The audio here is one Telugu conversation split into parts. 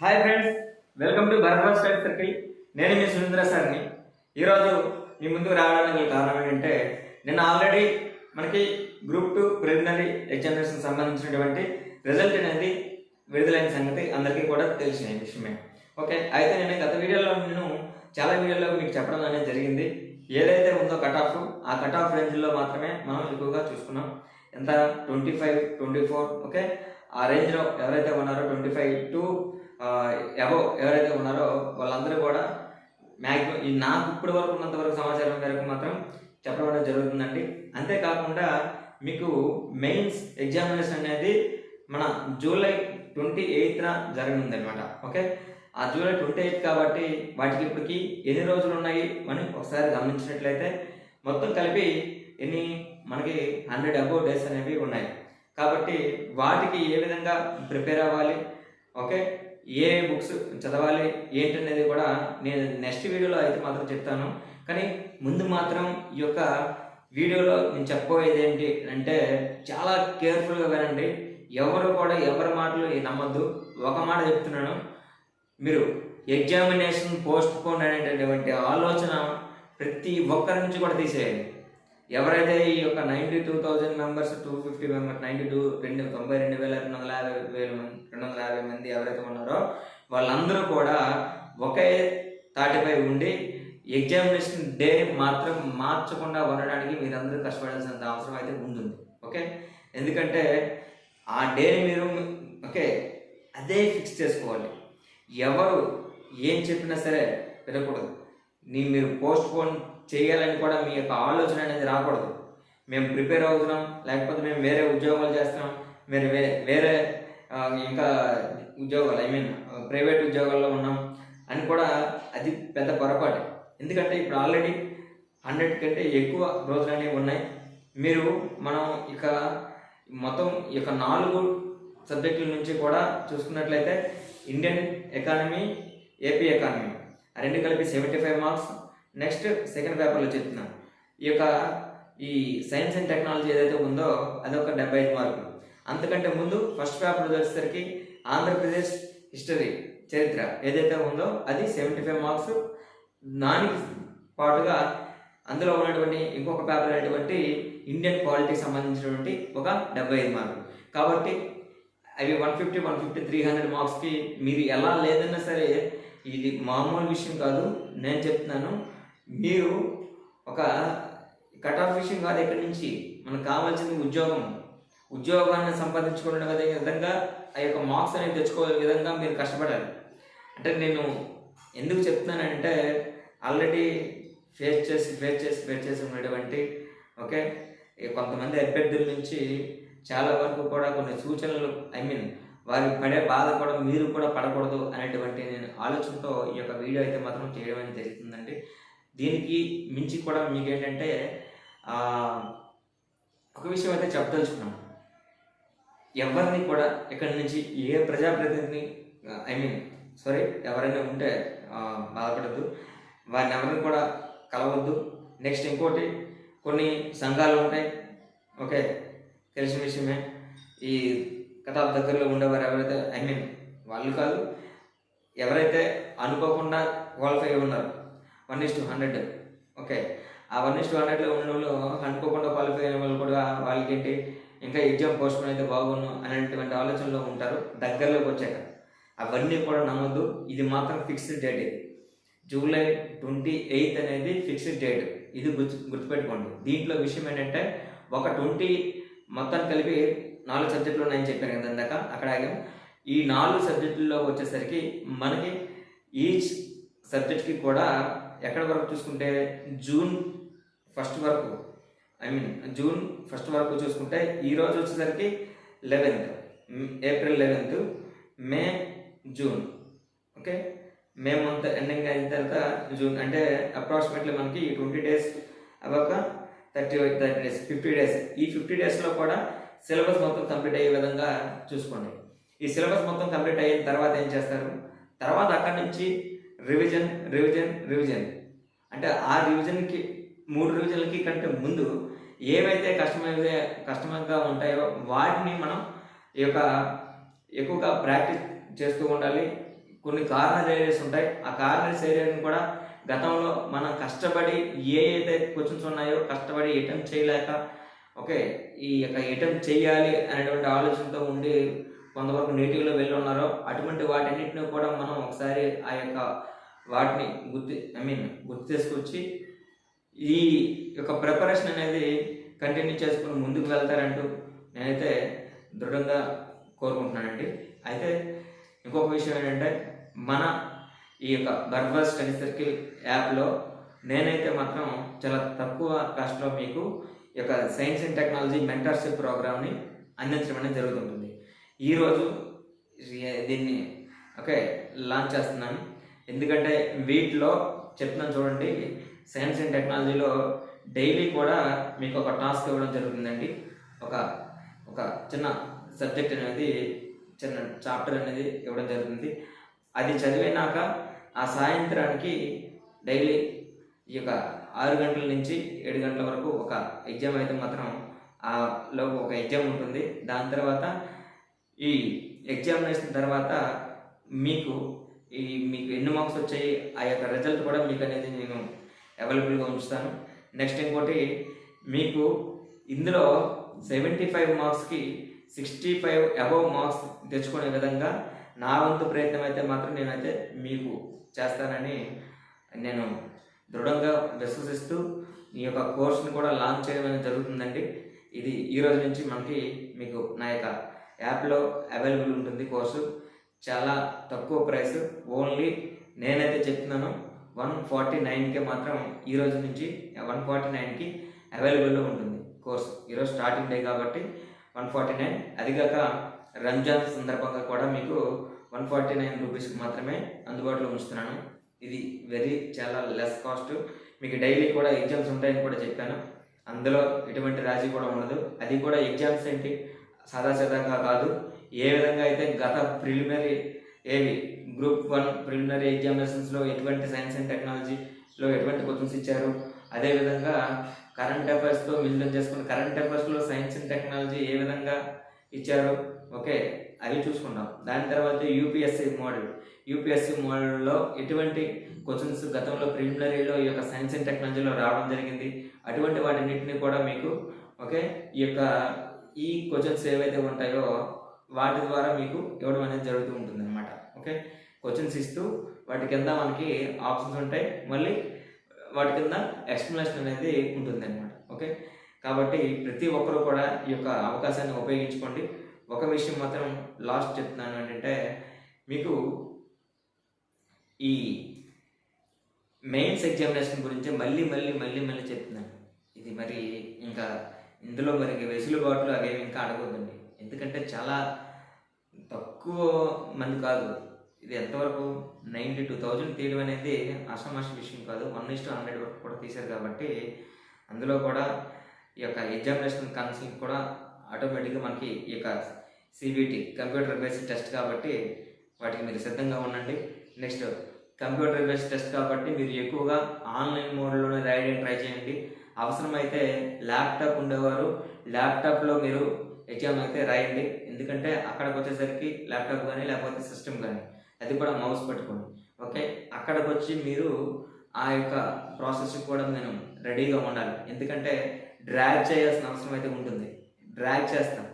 Hi friends welcome to Bharadwaj style circle నేను మీ సురేంద్ర సార్ని. ఈరోజు మీ ముందుకు రావడానికి కారణం ఏంటంటే నిన్న ఆల్రెడీ మనకి గ్రూప్ టూ ప్రిలిమినరీ ఎగ్జామినేషన్ సంబంధించినటువంటి రిజల్ట్ అనేది విడుదలైన సంగతి అందరికీ కూడా తెలిసిన విషయమే. ఓకే అయితే నేను గత వీడియోలో నేను చాలా వీడియోలో మీకు చెప్పడం అనేది జరిగింది. ఏదైతే ఉందో కట్ ఆఫ్ ఆ కట్ ఆఫ్ రేంజ్లో మాత్రమే మనం ఎక్కువగా చూసుకున్నాం. ఎంత? Twenty five twenty four okay ఆ రేంజ్లో ఎవరైతే ఉన్నారో ట్వంటీ ఫైవ్ టు ఎవో ఎవరైతే ఉన్నారో వాళ్ళందరూ కూడా మ్యాక్సిమం ఈ నాకు ఇప్పటి వరకు ఉన్నంత వరకు సమాచారం మేరకు మాత్రం చెప్పడం జరుగుతుందండి. అంతేకాకుండా మీకు మెయిన్స్ ఎగ్జామినేషన్ అనేది మన జూలై ట్వంటీ ఎయిత్న జరగనుంది అనమాట ఓకే? ఆ జూలై ట్వంటీ ఎయిత్ కాబట్టి వాటికి ఇప్పటికి ఎన్ని రోజులు ఉన్నాయి అని ఒకసారి గమనించినట్లయితే మొత్తం కలిపి ఎన్ని మనకి హండ్రెడ్ అబౌవ్ డేస్ అనేవి ఉన్నాయి. కాబట్టి వాటికి ఏ విధంగా ప్రిపేర్ అవ్వాలి? ఓకే? ఏ బుక్స్ చదవాలి ఏంటనేది కూడా నేను నెక్స్ట్ వీడియోలో అయితే మాత్రం చెప్తాను. కానీ ముందు మాత్రం ఈ యొక్క వీడియోలో నేను చెప్పబోయేది ఏంటి అంటే చాలా కేర్ఫుల్గా వినండి. ఎవరు కూడా ఎవరి మాటలు నమ్మద్దు. ఒక మాట చెప్తున్నాను. మీరు ఎగ్జామినేషన్ పోస్ట్ పోన్ అనేటటువంటి ఆలోచన ప్రతి ఒక్కరి నుంచి కూడా తీసేయండి. ఎవరైతే ఈ యొక్క ninety two thousand members two fifty members ninety two రెండు తొంభై రెండు వేల రెండు వందల యాభై వేల మంది రెండు వందల యాభై మంది ఎవరైతే ఉన్నారో వాళ్ళందరూ కూడా ఒకే తాటిపై ఉండి ఎగ్జామినేషన్ డే మాత్రం మార్చకుండా ఉండడానికి మీరందరూ కష్టపడాల్సినంత అవసరం అయితే ఉంటుంది. ఓకే? ఎందుకంటే ఆ డేని మీరు ఓకే అదే ఫిక్స్ చేసుకోవాలి. ఎవరు ఏం చెప్పినా సరే వినకూడదు. నీ మీరు పోస్ట్ పోన్ చేయాలని కూడా మీ యొక్క ఆలోచన అనేది రాకూడదు. మేము ప్రిపేర్ అవుతున్నాం లేకపోతే మేము వేరే ఉద్యోగాలు చేస్తున్నాం మీరు వే వేరే ఇంకా ఉద్యోగాలు ఐ మీన్ ప్రైవేట్ ఉద్యోగాల్లో ఉన్నాం అని కూడా అది పెద్ద పొరపాటు. ఎందుకంటే ఇప్పుడు ఆల్రెడీ హండ్రెడ్ కంటే ఎక్కువ రోజులు అనేవి ఉన్నాయి. మీరు మనం ఇక మొత్తం ఈ యొక్క నాలుగు సబ్జెక్టుల నుంచి కూడా చూసుకున్నట్లయితే ఇండియన్ ఎకానమీ ఏపీ ఎకానమీ రెండు కలిపి seventy five marks next second పేపర్లో చెప్తున్నాను ఈ యొక్క ఈ సైన్స్ అండ్ టెక్నాలజీ ఏదైతే ఉందో అది ఒక డెబ్బై ఐదు మార్కులు. అంతకంటే ముందు ఫస్ట్ పేపర్ వచ్చేసరికి ఆంధ్రప్రదేశ్ హిస్టరీ చరిత్ర ఏదైతే ఉందో అది సెవెంటీ ఫైవ్ మార్క్స్ దానికి పాటుగా అందులో ఉన్నటువంటి ఇంకొక పేపర్ అనేటువంటి ఇండియన్ పాలిటీకి సంబంధించినటువంటి ఒక డెబ్బై ఐదు మార్కులు. కాబట్టి అవి one fifty one fifty three hundred మార్క్స్కి మీరు ఎలా లేదన్నా సరే ఇది మామూలు విషయం కాదు. నేను చెప్తున్నాను మీరు ఒక కట్ ఆఫ్ విషయం కాదు ఎక్కడి నుంచి. మనకు కావాల్సింది ఉద్యోగం. ఉద్యోగాన్ని సంపాదించుకునే విధంగా ఆ యొక్క మార్క్స్ అనేది తెచ్చుకోగల విధంగా మీరు కష్టపడాలి. అంటే నేను ఎందుకు చెప్తున్నానంటే ఆల్రెడీ ఫేస్ చేసి ఫేస్ చేసి ఫేస్ చేసి ఉన్నటువంటి ఓకే? కొంతమంది అభ్యర్థుల నుంచి చాలా వరకు కూడా కొన్ని సూచనలు ఐ మీన్ వారికి పడే బాధ కూడా మీరు కూడా పడకూడదు అనేటువంటి నేను ఆలోచనతో ఈ యొక్క వీడియో అయితే మాత్రం చేయడం అనేది జరుగుతుందండి. దీనికి మించి కూడా మీకు ఏంటంటే ఒక విషయం అయితే చెప్పదలుచుకున్నాను ఎవరిని కూడా ఇక్కడి నుంచి ఏ ప్రజాప్రతినిధిని ఐ మీన్ సారీ ఎవరైనా ఉంటే బాధపడద్దు. వారిని ఎవరిని కూడా కలవద్దు. నెక్స్ట్ ఇంకోటి కొన్ని సంఘాలు ఉంటాయి. ఓకే తెలిసిన విషయమే. ఈ కథా దగ్గరలో ఉండేవారు ఎవరైతే ఐ మీన్ వాళ్ళు కాదు ఎవరైతే అనుకోకుండా క్వాలిఫై ఉన్నారు one is to hundred. Okay. ఆ వన్ ఇస్ టు హండ్రెడ్లో ఉన్న వాళ్ళు అనుకోకుండా క్వాలిఫై అయిన వాళ్ళు కూడా వాళ్ళకి ఏంటి ఇంకా ఎగ్జామ్ పోస్ట్ అయితే బాగున్నాను అనేటువంటి ఆలోచనలో ఉంటారు దగ్గరలోకి వచ్చాక. అవన్నీ కూడా నమ్మద్దు. ఇది మాత్రం ఫిక్స్డ్ డేట్ ఇది జూలై ట్వంటీ ఎయిత్ అనేది ఫిక్స్డ్ డేట్ ఇది గుర్తు గుర్తుపెట్టుకోండి. దీంట్లో విషయం ఏంటంటే ఒక ట్వంటీ మొత్తం కలిపి నాలుగు సబ్జెక్టులు ఉన్నాయని చెప్పాను కదా ఇందాక అక్కడ ఆగాం. ఈ నాలుగు సబ్జెక్టుల్లో వచ్చేసరికి మనకి ఈచ్ సబ్జెక్ట్కి కూడా ఎక్కడ వరకు చూసుకుంటే జూన్ ఫస్ట్ వరకు ఐ మీన్ జూన్ ఫస్ట్ వరకు చూసుకుంటే ఈ రోజు వచ్చేసరికి eleventh April eleventh May June. Okay? May month ending అయిన తర్వాత జూన్ అంటే అప్రాక్సిమేట్లీ మనకి ట్వంటీ డేస్ అవ్వక thirty thirty days fifty days ఈ ఫిఫ్టీ డేస్లో కూడా సిలబస్ మొత్తం కంప్లీట్ అయ్యే విధంగా చూసుకోండి. ఈ సిలబస్ మొత్తం కంప్లీట్ అయిన తర్వాత ఏం చేస్తారు? తర్వాత అక్కడి నుంచి రివిజన్ రివిజన్ రివిజన్ అంటే ఆ రివిజన్కి మూడు రివిజన్లకి కంటే ముందు ఏవైతే కష్టమైతే కష్టంగా ఉంటాయో వాటిని మనం ఈ యొక్క ఎక్కువగా ప్రాక్టీస్ చేస్తూ ఉండాలి. కొన్ని కార్నర్ ఏరియాస్ ఉంటాయి. ఆ కార్నర్స్ ఏరియాని కూడా గతంలో మనం కష్టపడి ఏ అయితే క్వశ్చన్స్ ఉన్నాయో కష్టపడి అటెంప్ట్ చేయలేక ఓకే ఈ యొక్క అటెంప్ట్ చేయాలి అనేటువంటి ఆలోచనతో ఉండి కొంతవరకు నేటివ్లో వెళ్ళి ఉన్నారో అటువంటి వాటన్నిటిని కూడా మనం ఒకసారి ఆ యొక్క వాటిని గుర్తు ఐ మీన్ గుర్తు చేసుకొచ్చి ఈ యొక్క ప్రిపరేషన్ అనేది కంటిన్యూ చేసుకుని ముందుకు వెళ్తారంటూ నేనైతే దృఢంగా కోరుకుంటున్నానండి. అయితే ఇంకొక విషయం ఏంటంటే మన ఈ యొక్క బర్బర్ స్టడీ సర్కిల్ యాప్లో నేనైతే మాత్రం చాలా తక్కువ కాస్ట్లో మీకు ఈ యొక్క సైన్స్ అండ్ టెక్నాలజీ మెంటర్షిప్ ప్రోగ్రామ్ని అందించడం అనేది జరుగుతుంటుంది. ఈరోజు దీన్ని ఓకే లాంచ్ చేస్తున్నాను ఎందుకంటే వీటిలో చెప్తున్నాను చూడండి సైన్స్ అండ్ టెక్నాలజీలో డైలీ కూడా మీకు ఒక టాస్క్ ఇవ్వడం జరుగుతుందండి. ఒక ఒక చిన్న సబ్జెక్ట్ అనేది చిన్న చాప్టర్ అనేది ఇవ్వడం జరుగుతుంది. అది చదివినాక ఆ సాయంత్రానికి డైలీ ఈ యొక్క ఆరు గంటల నుంచి ఏడు గంటల వరకు ఒక ఎగ్జామ్ అయితే మాత్రం ఆ లోపు ఒక ఎగ్జామ్ ఉంటుంది. దాని తర్వాత ఈ ఎగ్జామినేషన్ తర్వాత మీకు ఈ మీకు ఎన్ని మార్క్స్ వచ్చాయి? ఆ యొక్క రిజల్ట్ కూడా మీకు అనేది నేను అవైలబుల్గా ఉంచుతాను. నెక్స్ట్ ఇంకోటి మీకు ఇందులో సెవెంటీ ఫైవ్ మార్క్స్కి సిక్స్టీ ఫైవ్ అబవ్ మార్క్స్ తెచ్చుకునే విధంగా నా వంతు ప్రయత్నం అయితే మాత్రం నేనైతే మీకు చేస్తానని నేను దృఢంగా విశ్వసిస్తూ ఈ యొక్క కోర్సును కూడా లాంచ్ చేయడం అనేది జరుగుతుందండి. ఇది ఈ రోజు నుంచి మనకి మీకు నా యొక్క యాప్లో అవైలబుల్ ఉంటుంది కోర్సు. చాలా తక్కువ ప్రైస్. ఓన్లీ నేనైతే చెప్తున్నాను వన్ ఫార్టీ నైన్కే మాత్రం ఈ రోజు నుంచి వన్ ఫార్టీ నైన్కి అవైలబుల్లో ఉంటుంది కోర్సు. ఈరోజు స్టార్టింగ్ డే కాబట్టి వన్ ఫార్టీ నైన్. అది కాక రంజాన్ సందర్భంగా కూడా మీకు వన్ ఫార్టీ నైన్ రూపీస్కి మాత్రమే అందుబాటులో ఉంచుతున్నాను. ఇది వెరీ చాలా లెస్ కాస్ట్. మీకు డైలీ కూడా ఎగ్జామ్స్ ఉంటాయని కూడా చెప్పాను. అందులో ఎటువంటి రాజీ కూడా ఉండదు. అది కూడా ఎగ్జామ్స్ ఏంటి? సాదాసీదాగా కాదు. ఏ విధంగా అయితే గత ప్రిలిమినరీ ఏవి గ్రూప్ వన్ ప్రిలిమినరీ ఎగ్జామినేషన్స్లో ఎటువంటి సైన్స్ అండ్ టెక్నాలజీలో ఎటువంటి క్వశ్చన్స్ ఇచ్చారు? అదేవిధంగా కరెంట్ అఫైర్స్తో మిళితం చేసుకుని కరెంట్ అఫైర్స్లో సైన్స్ అండ్ టెక్నాలజీ ఏ విధంగా ఇచ్చారు? ఓకే అవి చూసుకున్నాం దాని తర్వాత యూపీఎస్సీ మోడల్. యూపీఎస్సీ మోడల్లో ఎటువంటి క్వశ్చన్స్ గతంలో ప్రిలిమినరీలో ఈ యొక్క సైన్స్ అండ్ టెక్నాలజీలో రావడం జరిగింది? అటువంటి వాటిన్నిటిని కూడా మీకు ఓకే ఈ యొక్క ఈ క్వశ్చన్స్ ఏవైతే ఉంటాయో వాటి ద్వారా మీకు ఇవ్వడం అనేది జరుగుతూ ఉంటుంది అనమాట ఓకే క్వశ్చన్స్ ఇస్తూ వాటి కింద మనకి ఆప్షన్స్ ఉంటాయి. మళ్ళీ వాటి కింద ఎక్స్ప్లెనేషన్ అనేది ఉంటుంది అనమాట ఓకే కాబట్టి ప్రతి ఒక్కరూ కూడా ఈ యొక్క అవకాశాన్ని ఉపయోగించుకోండి. ఒక విషయం మాత్రం లాస్ట్ చెప్తున్నాను ఏంటంటే మీకు ఈ మెయిన్స్ ఎగ్జామినేషన్ గురించి మళ్ళీ మళ్ళీ మళ్ళీ మళ్ళీ చెప్తున్నాను. ఇది మరి ఇంకా ఇందులో మనకి వెసులుబాట్లు అవేమి ఇంకా అడగొద్దండి ఎందుకంటే చాలా తక్కువ మంది కాదు. ఇది ఎంతవరకు నైంటీ టూ థౌజండ్ తీయడం అనేది అసమాష విషయం కాదు. వన్ ఇస్ టు హండ్రెడ్ వరకు కూడా తీశారు కాబట్టి అందులో కూడా ఈ యొక్క ఎగ్జామినేషన్ కౌన్సిలింగ్ కూడా ఆటోమేటిక్గా మనకి ఈ యొక్క సిబిటి కంప్యూటర్ బేస్డ్ టెస్ట్ కాబట్టి వాటికి మీరు సిద్ధంగా ఉండండి. నెక్స్ట్ కంప్యూటర్ బేస్డ్ టెస్ట్ కాబట్టి మీరు ఎక్కువగా ఆన్లైన్ మోడ్లోనే రాయడానికి ట్రై చేయండి. అవసరమైతే ల్యాప్టాప్ ఉండేవారు. ల్యాప్టాప్లో మీరు ఎగ్జామ్ అయితే రాయండి. ఎందుకంటే అక్కడికి వచ్చేసరికి ల్యాప్టాప్ కానీ లేకపోతే సిస్టమ్ కానీ అది కూడా మౌస్ పట్టుకోండి. ఓకే? అక్కడికి వచ్చి మీరు ఆ యొక్క ప్రాసెస్ కూడా నేను రెడీగా ఉండాలి. ఎందుకంటే డ్రాగ్ చేయాల్సిన అవసరం అయితే ఉంటుంది. డ్రాగ్ చేస్తాం.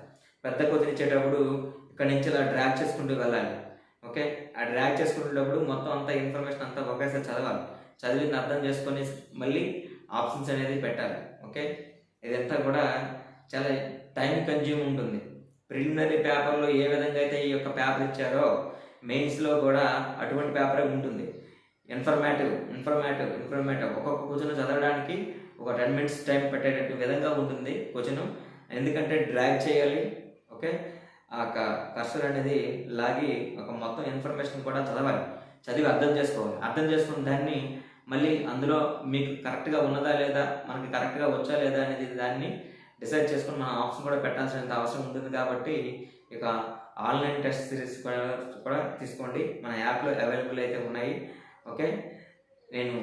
పెద్ద కొద్దిని ఇచ్చేటప్పుడు ఇక్కడ నుంచి ఇలా డ్రాగ్ చేసుకుంటూ వెళ్ళాలి. ఓకే? ఆ డ్రాగ్ చేసుకునేటప్పుడు మొత్తం అంతా ఇన్ఫర్మేషన్ అంతా ఒకేసారి చదవాలి. చదివింది అర్థం చేసుకొని మళ్ళీ ఆప్షన్స్ అనేది పెట్టాలి ఓకే? ఇదంతా కూడా చాలా టైం కన్జ్యూమ్ ఉంటుంది. ప్రిలిమినరీ పేపర్లో ఏ విధంగా అయితే ఈ యొక్క పేపర్ ఇచ్చారో మెయిన్స్లో కూడా అటువంటి పేపరే ఉంటుంది. Informative informative informative. ఒక్కొక్క క్వశ్చన్ చదవడానికి ఒక టెన్ మినిట్స్ టైం పెట్టేటట్టు విధంగా ఉంటుంది క్వశ్చన్. ఎందుకంటే డ్రాగ్ చేయాలి ఓకే? ఆ యొక్క కర్సర్ అనేది లాగి ఒక మొత్తం ఇన్ఫర్మేషన్ కూడా చదవాలి. చదివి అర్థం చేసుకోవాలి. అర్థం చేసుకున్న దాన్ని మళ్ళీ అందులో మీకు కరెక్ట్గా ఉన్నదా లేదా మనకి కరెక్ట్గా వచ్చా లేదా అనేది దాన్ని డిసైడ్ చేసుకుని మనం ఆప్షన్ కూడా పెట్టాల్సినంత అవసరం ఉంటుంది కాబట్టి ఇక ఆన్లైన్ టెస్ట్ సిరీస్ కూడా కూడా తీసుకోండి. మన యాప్లో అవైలబుల్ అయితే ఉన్నాయి. ఓకే? నేను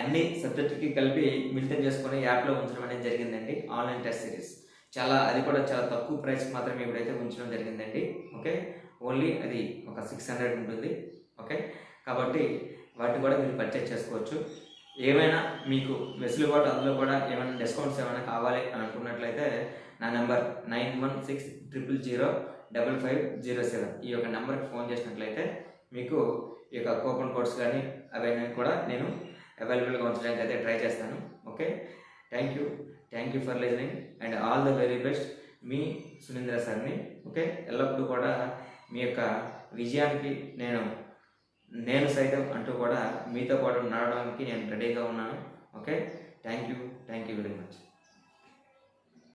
అన్ని సబ్జెక్టుకి కలిపి మిళితం చేసుకొని యాప్లో ఉంచడం అనేది జరిగిందండి. Online test series. చాలా అది కూడా చాలా తక్కువ ప్రైస్ మాత్రమే ఇప్పుడైతే ఉంచడం జరిగిందండి. ఓకే? ఓన్లీ అది ఒక సిక్స్ హండ్రెడ్ ఉంటుంది. Okay okay? కాబట్టి వాటిని కూడా మీరు పర్చేస్ చేసుకోవచ్చు. ఏమైనా మీకు వెసులుబాటు అందులో కూడా ఏమైనా డిస్కౌంట్స్ ఏమైనా కావాలి అని అనుకున్నట్లయితే నా number nine one six triple zero double five zero seven ఈ యొక్క నెంబర్కి ఫోన్ చేసినట్లయితే మీకు ఈ యొక్క కూపన్ కోడ్స్ కానీ అవన్నీ కూడా నేను అవైలబుల్గా ఉంచడానికి అయితే ట్రై చేస్తాను. Okay? Thank you thank you for listening and all the very best మీ సునీంద్ర సార్ని ఓకే? ఎల్లప్పుడూ కూడా మీ యొక్క విజయానికి నేను నేను సైతం అంటూ కూడా మీతో పాటు నడవడానికి నేను రెడీగా ఉన్నాను. Okay? Thank you thank you very much.